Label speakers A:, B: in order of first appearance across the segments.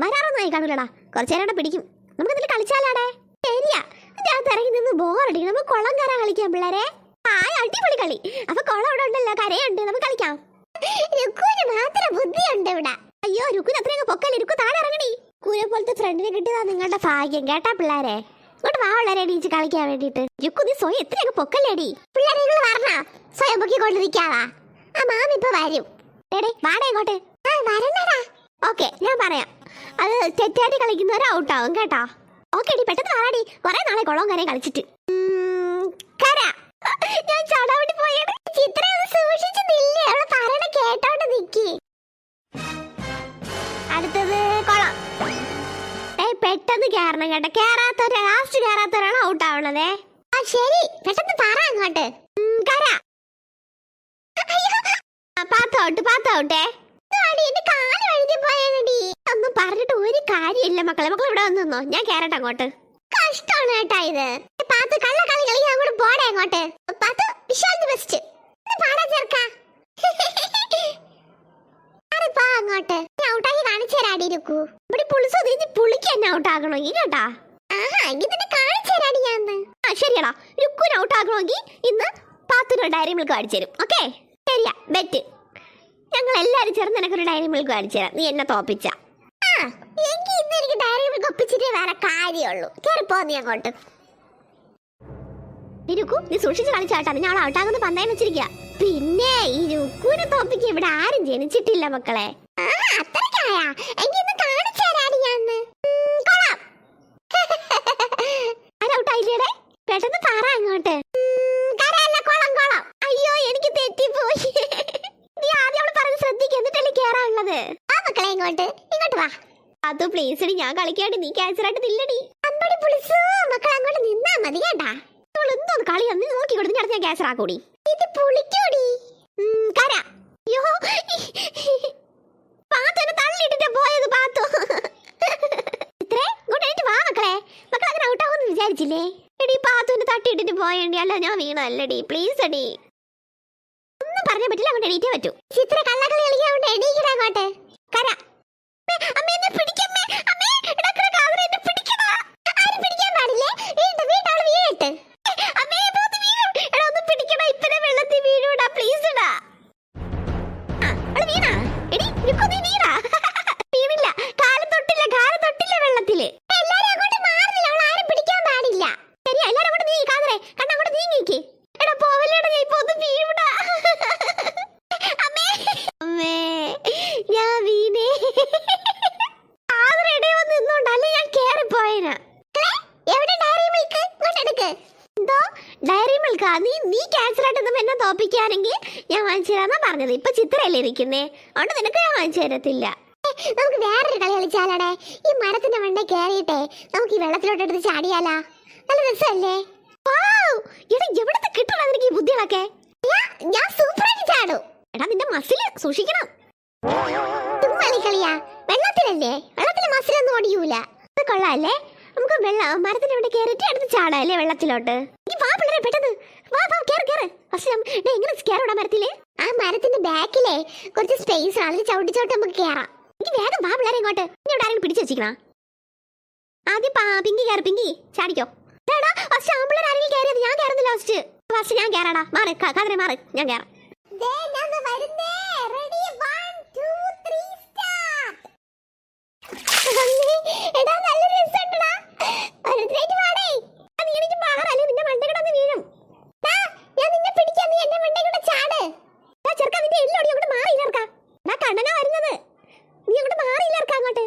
A: വരാറൊന്നും ആയി കാണൂലടാ. കുറച്ചു നേരം പിടിക്കും. നമുക്ക് ഇതിൽ കളിച്ചാലാടേ? ശരിയാ. ഞാൻ ഇറങ്ങി നിന്ന് ബോറടിക്കും. നമുക്ക് കുളം കയറാൻ കളിക്കാം പിള്ളേരെ. ആ അടിപൊളി കളി. അപ്പൊ കുളം ഇവിടെ ഉണ്ടല്ലോ കരയുണ്ട്. നമുക്ക് കളിക്കാം. രുക്കുവിന് ബുദ്ധിയുണ്ട് ഇവിടെ. അയ്യോ രുക്കുന് അത്രയൊക്കെ പൊക്കല്ലേ? രുക്കു താഴെ ഇറങ്ങണി കുരെ പോലത്തെ ഫ്രണ്ടിനെ കിട്ടിയതാ നിങ്ങളുടെ ഭാഗ്യം. കേട്ടാ പിള്ളേരെ? ഇങ്ങോട്ട് വാ പിള്ളേരെ എണീച്ച് കളിക്കാൻ വേണ്ടിട്ട് രുക്കു നീ സ്വയം എത്രയൊക്കെ പൊക്കല്ലേടി? പിള്ളേരെ നിങ്ങൾ വരണ? സ്വയം പൊക്കിക്കൊണ്ടിരിക്കാവാ. ആ മാമി ഇപ്പൊ വരും. എടേ വാടേ ഇങ്ങോട്ട്. ആ വരണടാ. ഓക്കെ ഞാൻ പറയാം. അത് തെറ്റായിട്ട് ഔട്ട് ആവും കേട്ടോ. ഓക്കെ ഡി പെട്ടെന്ന് ആടി കുറെ നാളെ കുളവും കരയും കളിച്ചിട്ട്. കര. ഞാൻ അവൾ കേട്ടോണ്ട് അടുത്തത് പെട്ടെന്ന് കേറണം കേട്ടോ. ലാസ്റ്റ് ഔട്ട് ആവണതേ. ആ ശരി. പെട്ടെന്ന് അങ്ങോട്ട്. കര. പോയടി പറഞ്ഞിട്ട് ഒരു കാര്യമില്ല മക്കളെ. മക്കൾ ഇവിടെ വന്നു? ഞാൻ കേറട്ടെ അങ്ങോട്ട്. കഷ്ടമാണ് കേട്ടാ ഇത്. പാത്ത് കള്ള കളി കളിക്കാൻ അങ്ങോട്ട് പോടെ അങ്ങോട്ട്. പാത്ത് വിശാൽ ബെസ്റ്റ് പാടാ ചേർക്ക. അങ്ങോട്ട്. ഔട്ടാക്കി കാണിച്ചു തരാടി രുക്കു. ഇവിടെ പുളിസോ നീ പുളിക്ക് എന്നെ ഔട്ടാകണമെങ്കിൽ കേട്ടാ. ആഹാ എങ്കിൽ തന്നെ കാണിച്ചു തരാടി ഞാൻ ആ ശരിയടാ. രുക്കുവിനെ ഔട്ടാക്കണമെങ്കിൽ ഇന്ന് പാത്തിനോ ഡയറി മിൽക്ക് കാണിച്ചു തരും. ഓക്കെ ശരിയാ. ബെറ്റ് എല്ലാരും ചേർന്ന് നിനക്കൊരു ഡയറി മിൽക്ക് കാണിച്ചു തരാം. നീ എന്നെ തോപ്പിച്ച. എങ്കിൽ ഇന്ന് എനിക്ക് ഡയറി മിൽക്ക് ഒപ്പിച്ചിട്ടേ വേറെ കാര്യമുള്ളൂ. കയറിപ്പോ നീ അങ്ങോട്ട്. ഇരുക്കു നീ സൂക്ഷിച്ച് കളിച്ചാട്ടാ ഞാൻ ഔട്ടാകുന്ന പന്തയം വെച്ചിരിക്കുക പിന്നെ ഈ രുക്കുവിനെ തോപ്പിക്ക് ഇവിടെ ആരും ജനിച്ചിട്ടില്ല മക്കളെ. ആരൗട്ടായില്ലേടെ പെട്ടെന്ന് പറ അങ്ങോട്ട് കരയല്ല കുളം കുളം അയ്യോ എനിക്ക് തെറ്റിപ്പോയി നീ ആദ്യം അവൾ പറഞ്ഞ് ശ്രദ്ധിക്കുക എന്നിട്ടല്ലേ കേറാനുള്ളത് ആ മക്കളെ ഇങ്ങോട്ട് ഇങ്ങോട്ട് വാ അത് പ്ലീസ് ഞാൻ കളിക്കാണ്ട് നീ ക്യാൻസറായിട്ട് നില്ലടി. അമ്പടി പുളിസ്? മക്കൾ അങ്ങോട്ട് നിന്നാ മതി കേട്ടാ. എന്തോന്ന് കളി അന്ന് നോക്കി കൊടുത്ത് ഞാൻ ക്യാൻസർ ആക്കൂടി. ഇത് പുളിക്കൂടി. കര. യോ പാത്തോനെ തള്ളിയിട്ടിട്ട് പോയത് പാത്തോ. വാ മക്കളെ. വിചാരിച്ചില്ലേ? എടി അല്ല ഞാൻ പ്ലീസ് ഒന്നും പറയാൻ പറ്റില്ല. അങ്ങോട്ട് പറ്റൂ. ചിത്ര കള്ളക്കളി കളിക്കാൻ എണീക്കട അങ്ങോട്ട്. കര. ഞാൻ വീണേ. കാതറെ, ഇടയിൽ വന്ന് നിന്നോണ്ട്, അല്ലേ ഞാൻ കേറിപ്പോയേനെ. എവിടെ ഡയറി മിൽക്ക് ഇങ്ങോട്ട് എടുക്ക് എന്തോ ഡയറി മിൽക്കാ നീ നീ ക്യാൻസർ ആയിട്ട് എന്നെ എന്നെ തോപ്പിക്കുകയാണെങ്കിൽ ഞാൻ വാങ്ങിച്ചു തരാന്നാ പറഞ്ഞത്. ഇപ്പൊ ചിത്രയല്ലേ ഇരിക്കുന്നേ? അതുകൊണ്ട് നിനക്ക് ഞാൻ വാങ്ങിച്ചു തരത്തില്ല. നമുക്ക് വേറൊരു കളി കളിച്ചാലേ ഈ മരത്തിന്റെ മണ്ടേ കേറിയിട്ടെ നമുക്ക് ഈ വെള്ളത്തിലോട്ട് എടുത്ത് ചാടിയാലാ? നല്ല രസമല്ലേ! എടാ എവിടത്തെ കിട്ടണം നിനക്ക് ഈ ബുദ്ധികളൊക്കെ? ഞാൻ- സൂപ്പറായിട്ട് ചാടും. എടാ നിന്റെ മസിൽ സൂക്ഷിക്കണം. കളിയാ. വെള്ളത്തിലല്ലേ? വെള്ളത്തിലെ മസിലൊന്നും ഓടിയൂല അത് കൊള്ളാല്ലേ നമുക്ക് വെള്ളം മരത്തിന്റെ അവിടെ കയറിയിട്ട് അടുത്ത് ചാടാല്ലേ വെള്ളത്തിലോട്ട്? നീ വാ പിള്ളേരെ പെട്ടെന്ന്. വാ വാ കേറ് കേറ്. പക്ഷെ എങ്ങനെ ഓടാൻ മരത്തില്ലേ ആ മരത്തിന്റെ ബാക്കിലേ കുറച്ച് സ്പേസ് ആണ് അതിൽ ചവിട്ടി ചവിട്ടി നമുക്ക് കേറാം. എനിക്ക് വേഗം വാ പിള്ളേരെ ഇങ്ങോട്ട്. നീ ഇവിടെ ആരെങ്കിലും പിടിച്ചു വെച്ചിരിക്കണം? ആദ്യം പാ- പിങ്കി കയറി പിങ്കി. ചാടിക്കോ. ഫസ്റ്റ് ആമ്പിള്ളേർ ആരെങ്കിലും കയറിയത് ഞാൻ കയറുന്നില്ല ഫസ്റ്റ് ഫസ്റ്റ് ഞാൻ കയറാടാ മാറി കതിരെ മാറി. ഞാൻ കയറാം എടാ നല്ല രസമുണ്ടെടാ ഓരോരുത്തരായിട്ട് വാടേ ആ, നീ എനിക്ക് മാറല്ലേ നിന്റെ മണ്ടേ കിടന്ന് വീഴും ദാ, ഞാൻ നിന്നെ പിടിക്കാം നീ എന്റെ മണ്ടേ കൂടെ ചാട് ദാ, ചെറുക്കാ നിന്റെ എല്ലോടി അങ്ങോട്ട് മാറിയില്ല ഇറക്കാ എടാ കണ്ണനാ വരുന്നത്. നീ അങ്ങോട്ട് മാറിയില്ല ഇറക്കാ അങ്ങോട്ട്.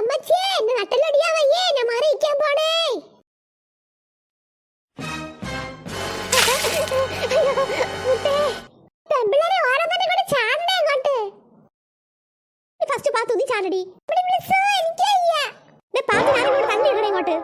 A: അമ്മച്ചേ എന്നെ നട്ടലടിയാ വയ്യേ. ഞാൻ മാറിയിരിക്കാൻ പോണേ. ഫസ്റ്റ് പാത്തു നീ ചാടടി. പാത്തു ഞാൻ ഇങ്ങോട്ട് തന്നെ ഇങ്ങോട്ട്.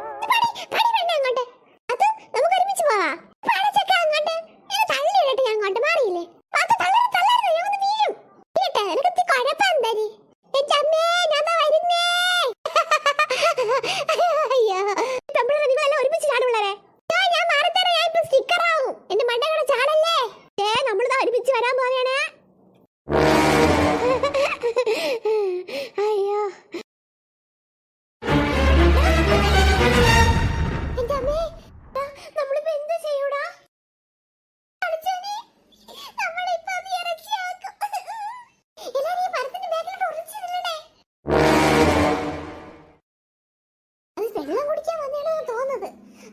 A: വെള്ളം കുടിക്കാൻ വന്നേണെന്ന് തോന്നുന്നത്.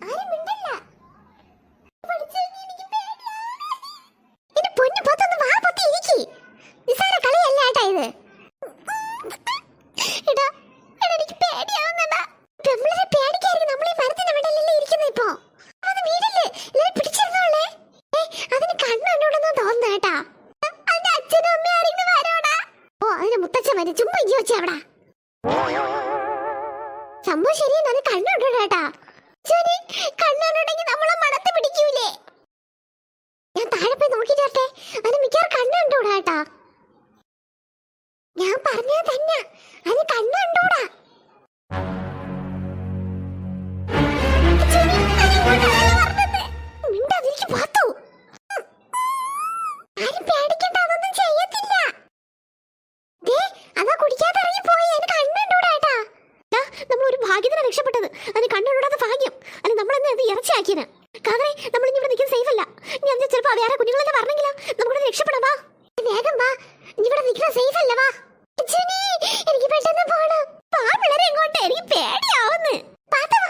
A: ആരും മിണ്ടല്ല ചുമ്മാ ചോദിച്ചവിടാ സംഭവം ശരിയാണ് അത് കണ്ണുണ്ടോ ചേട്ടാ ശരി കണ്ണുണ്ടെങ്കിൽ നമ്മളെ മണത്ത് പിടിക്കൂലേ? ഞാൻ താഴെ പോയി നോക്കിട്ട് വരട്ടെ. അത് മിക്കവാറും കണ്ണുണ്ടോടാട്ടാ ഞാൻ പറഞ്ഞത് തന്നെ അത് കണ്ണുണ്ടോടാ. മിണ്ടാതിരിക്ക് പാത്തു. ആരും പേടിക്കണ്ട, നമ്മളെന്നെ കാതറേ നമ്മൾ ഇനി ഇവിടെ നിൽക്കാൻ സേഫ് അല്ല. ഞാൻ ചിലപ്പോ വേറെ കുഞ്ഞുങ്ങളെല്ലാം പറഞ്ഞെങ്കിലോ നമുക്കിവിടെ രക്ഷപ്പെടാം വാ. വേഗം വാ. ഇവിടെ നിൽക്കുന്ന സേഫ് അല്ല വാ. എനിക്ക് പെട്ടെന്ന് പോണം. പാ പിള്ളേരെ ഇങ്ങോട്ട് എനിക്ക് പേടിയാവുന്നു. പാത്ത വാ